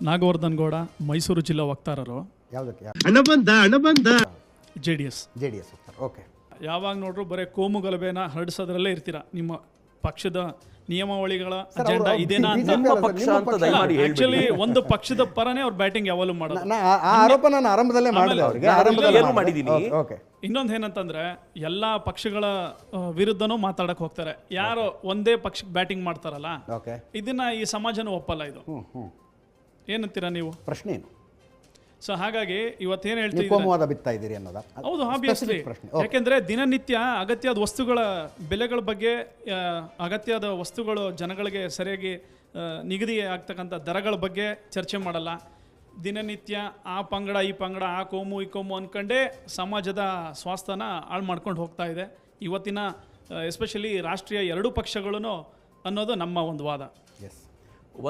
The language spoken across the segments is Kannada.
ನಾಗವರ್ಧನ್ ಗೌಡ ಮೈಸೂರು ಜಿಲ್ಲಾ ವಕ್ತಾರರು. ಯಾವುದಕ್ಕೆ? ಹಣ ಬಂದ ಹಣ ಬಂದ J D S. J D S ಹೋಗ್ತಾರೆ ಓಕೆ. ಯಾವಾಗ ನೋಡ್ರು ಬರೀ ಕೋಮು ಗಲಭೆನ ಹರಡಿಸೋದ್ರಲ್ಲೇ ಇರ್ತೀರಾ? ನಿಮ್ಮ ಪಕ್ಷದ ನಿಯಮಾವಳಿಗಳ ಅಜೆಂಡಾ ಇದೇನಾ ಅಂತ? ಪಕ್ಷ ಅಂತ ಪಕ್ಷ. ದಯಮಾಡಿ ಹೇಳ್ಬೇಡಿ. ಆಕ್ಚುಲಿ ಒಂದು ಪಕ್ಷದ ಪರನೇ ಅವ್ರು ಬ್ಯಾಟಿಂಗ್ ಯಾವಾಗಲೂ ಮಾಡೋದು. ಮಾಡಿದೀನಿ ಆ ಆ ಆರೋಪ ನಾನು ಆರಂಭದಲ್ಲೇ ಮಾಡಿದೆ ಅವರಿಗೆ. ನಾನು ಆರಂಭದಲ್ಲೇ ಏನು ಮಾಡಿದ್ದೀನಿ? ಓಕೆ ಇನ್ನೊಂದು ಏನಂತಂದ್ರೆ ಎಲ್ಲಾ ಪಕ್ಷಗಳ ಆ, ವಿರುದ್ಧನೂ ಮಾತಾಡಕ್ ಹೋಗ್ತಾರೆ. ಯಾರು ಒಂದೇ ಪಕ್ಷ ಬ್ಯಾಟಿಂಗ್ ಮಾಡ್ತಾರಲ್ಲ ಓಕೆ. ಇದನ್ನ ಈ ಸಮಾಜನೂ ಒಪ್ಪಲ್ಲ ಇದು. ಏನಂತೀರಾ ನೀವು? ಪ್ರಶ್ನೆ ಏನು ಸೊ ಹಾಗಾಗಿ ಇವತ್ತೇನು ಹೇಳ್ತೀವಿ ಕೋಮುವಾದ ಬಿತ್ತಾ ಇದ್ದೀರಿ ಅನ್ನೋದಾ? ಹೌದು ಆಬ್ವಿಯಸ್ಲಿ specific ಪ್ರಶ್ನೆ. ಓಕೆ. ಯಾಕೆಂದ್ರೆ ದಿನನಿತ್ಯ ಅಗತ್ಯದ ವಸ್ತುಗಳ ಬೆಲೆಗಳ ಬಗ್ಗೆ ಆ, ಅಗತ್ಯದ ವಸ್ತುಗಳು ಜನಗಳಿಗೆ ಸರಿಯಾಗಿ ಆ, ನಿಗದಿ ಆಗ್ತಕ್ಕಂಥ ದರಗಳ ಬಗ್ಗೆ ಚರ್ಚೆ ಮಾಡಲ್ಲ. ದಿನನಿತ್ಯ ಆ ಪಂಗಡ ಈ ಪಂಗಡ ಆ ಕೋಮು ಈ ಕೋಮು ಅನ್ಕೊಂಡೇ ಸಮಾಜದ ಸ್ವಾಸ್ಥ್ಯನ ಹಾಳು ಮಾಡ್ಕೊಂಡು ಹೋಗ್ತಾ ಇದೆ. ಇವತ್ತಿನ ಎಸ್ಪೆಷಲಿ ರಾಷ್ಟ್ರೀಯ ಎರಡೂ ಪಕ್ಷಗಳು ಅನ್ನೋದು ನಮ್ಮ ಒಂದು ವಾದ. ಎಸ್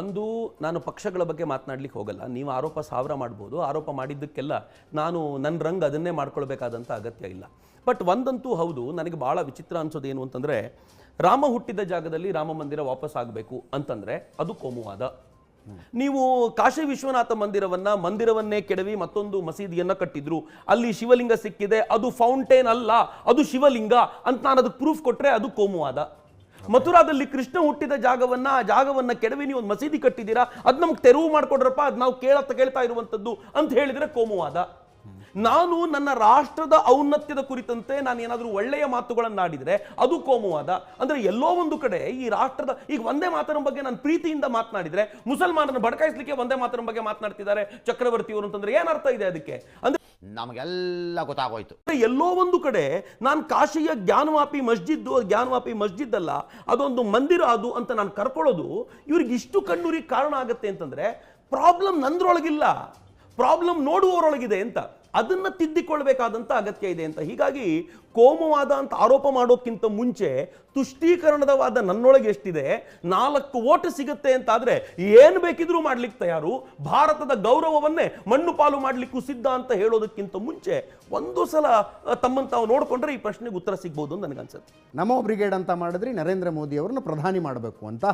ಒಂದು, ನಾನು ಪಕ್ಷಗಳ ಬಗ್ಗೆ ಮಾತನಾಡ್ಲಿಕ್ಕೆ ಹೋಗಲ್ಲ. ನೀವು ಆರೋಪ ಸಾವಿರ ಮಾಡ್ಬೋದು, ಆರೋಪ ಮಾಡಿದ್ದಕ್ಕೆಲ್ಲ ನಾನು ನನ್ನ ರಂಗ್ ಅದನ್ನೇ ಮಾಡ್ಕೊಳ್ಬೇಕಾದಂಥ ಅಗತ್ಯ ಇಲ್ಲ. ಬಟ್ ಒಂದಂತೂ ಹೌದು, ನನಗೆ ಭಾಳ ವಿಚಿತ್ರ ಅನ್ಸೋದು ಏನು ಅಂತಂದರೆ, ರಾಮ ಹುಟ್ಟಿದ ಜಾಗದಲ್ಲಿ ರಾಮ ಮಂದಿರ ವಾಪಸ್ ಆಗಬೇಕು ಅಂತಂದರೆ ಅದು ಕೋಮುವಾದ. ನೀವು ಕಾಶಿ ವಿಶ್ವನಾಥ ಮಂದಿರವನ್ನ, ಮಂದಿರವನ್ನೇ ಕೆಡವಿ ಮತ್ತೊಂದು ಮಸೀದಿಯನ್ನ ಕಟ್ಟಿದ್ರು. ಅಲ್ಲಿ ಶಿವಲಿಂಗ ಸಿಕ್ಕಿದೆ, ಅದು ಫೌಂಟೇನ್ ಅಲ್ಲ, ಅದು ಶಿವಲಿಂಗ ಅಂತ ನಾನು ಅದಕ್ಕೆ ಪ್ರೂಫ್ ಕೊಟ್ಟರೆ ಅದು ಕೋಮುವಾದ. ಮಥುರಾದಲ್ಲಿ ಕೃಷ್ಣ ಹುಟ್ಟಿದ ಜಾಗವನ್ನ, ಆ ಜಾಗವನ್ನ ಕೆಡವಿ ನೀವು ಒಂದು ಮಸೀದಿ ಕಟ್ಟಿದ್ದೀರಾ? ಅದ್ ನಮ್ಗೆ ತೆರವು ಮಾಡ್ಕೊಡ್ರಪ್ಪ, ಅದ್ ನಾವು ಕೇಳತ್ತ ಕೇಳ್ತಾ ಇರುವಂತದ್ದು ಅಂತ ಹೇಳಿದ್ರೆ ಕೋಮುವಾದ. ನಾನು ನನ್ನ ರಾಷ್ಟ್ರದ ಔನ್ನತ್ಯದ ಕುರಿತಂತೆ ನಾನು ಏನಾದರೂ ಒಳ್ಳೆಯ ಮಾತುಗಳನ್ನಾಡಿದ್ರೆ ಅದು ಕೋಮುವಾದ. ಅಂದ್ರೆ ಎಲ್ಲೋ ಒಂದು ಕಡೆ ಈ ರಾಷ್ಟ್ರದ, ಈಗ ಒಂದೇ ಮಾತರಂ ಬಗ್ಗೆ ನಾನು ಪ್ರೀತಿಯಿಂದ ಮಾತನಾಡಿದ್ರೆ ಮುಸಲ್ಮಾನರನ್ನು ಬಡಕಾಯಿಸ್ಲಿಕ್ಕೆ ಒಂದೇ ಮಾತರಂ ಬಗ್ಗೆ ಮಾತನಾಡ್ತಿದ್ದಾರೆ ಚಕ್ರವರ್ತಿಯವರು ಅಂತಂದ್ರೆ ಏನರ್ಥ ಇದೆ ಅದಕ್ಕೆ? ಅಂದ್ರೆ ನಮಗೆಲ್ಲ ಗೊತ್ತಾಗೋಯ್ತು. ಎಲ್ಲೋ ಒಂದು ಕಡೆ ನಾನು ಕಾಶಿಯ ಜ್ಞಾನವಾಪಿ ಮಸ್ಜಿದ್ ಜ್ಞಾನವಾಪಿ ಮಸ್ಜಿದ್ ಅಲ್ಲ ಅದೊಂದು ಮಂದಿರ ಅದು ಅಂತ ನಾನು ಕರ್ಕೊಳ್ಳೋದು, ಇವ್ರಿಗೆ ಇಷ್ಟು ಕಣ್ಣೂರಿಗೆ ಕಾರಣ ಆಗತ್ತೆ ಅಂತಂದ್ರೆ ಪ್ರಾಬ್ಲಮ್ ನಂದ್ರೊಳಗಿಲ್ಲ. ಪ್ರಾಬ್ಲಮ್ ನೋಡುವವರೊಳಗಿದೆ ಅಂತ. ಅದನ್ನ ತಿದ್ದಿಕೊಳ್ಬೇಕಾದಂತ ಅಗತ್ಯ ಇದೆ ಅಂತ. ಹೀಗಾಗಿ ಕೋಮವಾದ ಅಂತ ಆರೋಪ ಮಾಡೋಕ್ಕಿಂತ ಮುಂಚೆ ತುಷ್ಟೀಕರಣದ ವಾದ ನನ್ನೊಳಗೆ ಎಷ್ಟಿದೆ, ನಾಲ್ಕು ಓಟ್ ಸಿಗುತ್ತೆ ಅಂತಾದ್ರೆ ಏನು ಬೇಕಿದ್ರೂ ಮಾಡ್ಲಿಕ್ಕೆ ತಯಾರು. ಭಾರತದ ಗೌರವವನ್ನೇ ಮಣ್ಣು ಪಾಲು ಮಾಡ್ಲಿಕ್ಕೂ ಸಿದ್ಧ ಅಂತ ಹೇಳೋದಕ್ಕಿಂತ ಮುಂಚೆ ಒಂದು ಸಲ ತಮ್ಮನ್ನು ತಾವು ನೋಡ್ಕೊಂಡ್ರೆ ಈ ಪ್ರಶ್ನೆಗೆ ಉತ್ತರ ಸಿಗ್ಬೋದು ಅಂತ ನನಗನ್ಸುತ್ತೆ. ನಮೋ ಬ್ರಿಗೇಡ್ ಅಂತ ಮಾಡಿದ್ರಿ, ನರೇಂದ್ರ ಮೋದಿ ಅವರನ್ನು ಪ್ರಧಾನಿ ಮಾಡಬೇಕು ಅಂತ.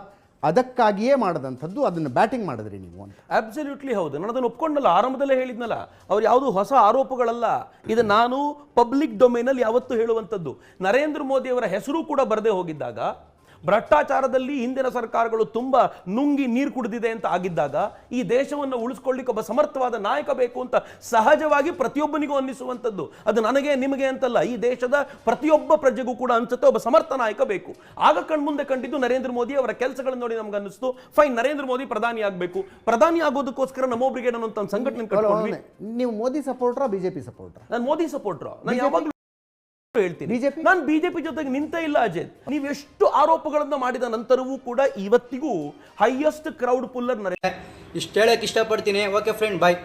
ಅದಕ್ಕಾಗಿಯೇ ಮಾಡಿದಂಥದ್ದು, ಅದನ್ನು ಬ್ಯಾಟಿಂಗ್ ಮಾಡಿದ್ರಿ ನೀವು ಅಂತ. ಅಬ್ಸಲ್ಯೂಟ್ಲಿ ಹೌದು. ನಾನು ಅದನ್ನು ಒಪ್ಕೊಂಡಲ್ಲ, ಆರಂಭದಲ್ಲೇ ಹೇಳಿದ್ನಲ್ಲ, ಅವ್ರು ಯಾವುದು ಹೊಸ ಆರೋಪಗಳಲ್ಲ, ಇದು ನಾನು ಪಬ್ಲಿಕ್ ಡೊಮೇನಲ್ಲಿ ಯಾವತ್ತೂ ಹೇಳುವಂಥದ್ದು. ನರೇಂದ್ರ ಮೋದಿಯವರ ಹೆಸರು ಕೂಡ ಬರದೇ ಹೋಗಿದ್ದಾಗ ಭ್ರಷ್ಟಾಚಾರದಲ್ಲಿ ಹಿಂದಿನ ಸರ್ಕಾರಗಳು ತುಂಬಾ ನುಂಗಿ ನೀರು ಕುಡಿದಿದೆ ಅಂತ ಆಗಿದ್ದಾಗ ಈ ದೇಶವನ್ನು ಉಳಿಸ್ಕೊಳ್ಳಿಕ್ಕೆ ಒಬ್ಬ ಸಮರ್ಥವಾದ ನಾಯಕ ಬೇಕು ಅಂತ ಸಹಜವಾಗಿ ಪ್ರತಿಯೊಬ್ಬನಿಗೂ ಅನ್ನಿಸುವಂಥದ್ದು. ಅದು ನನಗೆ ನಿಮಗೆ ಅಂತಲ್ಲ ಈ ದೇಶದ ಪ್ರತಿಯೊಬ್ಬ ಪ್ರಜೆಗೂ ಕೂಡ ಅನ್ಸುತ್ತೆ ಒಬ್ಬ ಸಮರ್ಥ ನಾಯಕ ಬೇಕು. ಆಗ ಕಣ್ಮುಂದೆ ಕಂಡಿದ್ದು ನರೇಂದ್ರ ಮೋದಿ ಅವರ ಕೆಲಸಗಳನ್ನು ನೋಡಿ ನಮ್ಗೆ ಅನ್ನಿಸ್ತು. ಫೈನ್ ನರೇಂದ್ರ ಮೋದಿ ಪ್ರಧಾನಿ ಆಗಬೇಕು. ಪ್ರಧಾನಿ ಆಗೋದಕ್ಕೋಸ್ಕರ ನಮೋ ಬ್ರಿಗೇಡ್ ಅನ್ನೋ ಸಂಘಟನೆ ನೀವು ಮೋದಿ ಸಪೋರ್ಟ್ರಾ ಬಿಜೆಪಿ ಸಪೋರ್ಟರ್? ನಾನು ಮೋದಿ ಸಪೋರ್ಟರ್? ನಾನು ಯಾವಾಗಲೂ ಹೇಳ್ತೀನಿ. ಬಿಜೆಪಿ? ನಾನು ಬಿಜೆಪಿ ಜೊತೆಗೆ ನಿಂತ ಇಲ್ಲ ಅಜಯ್. ನೀವು ಎಷ್ಟು ಆರೋಪಗಳನ್ನು ಮಾಡಿದ ನಂತರವೂ ಕೂಡ ಇವತ್ತಿಗೂ ಹೈಯೆಸ್ಟ್ ಕ್ರೌಡ್ ಪುಲ್ಲರ್ ನರೇಂದ್ರ. ಇಷ್ಟು ಹೇಳಕ್ಕೆ ಇಷ್ಟಪಡ್ತೀನಿ. Okay friend bye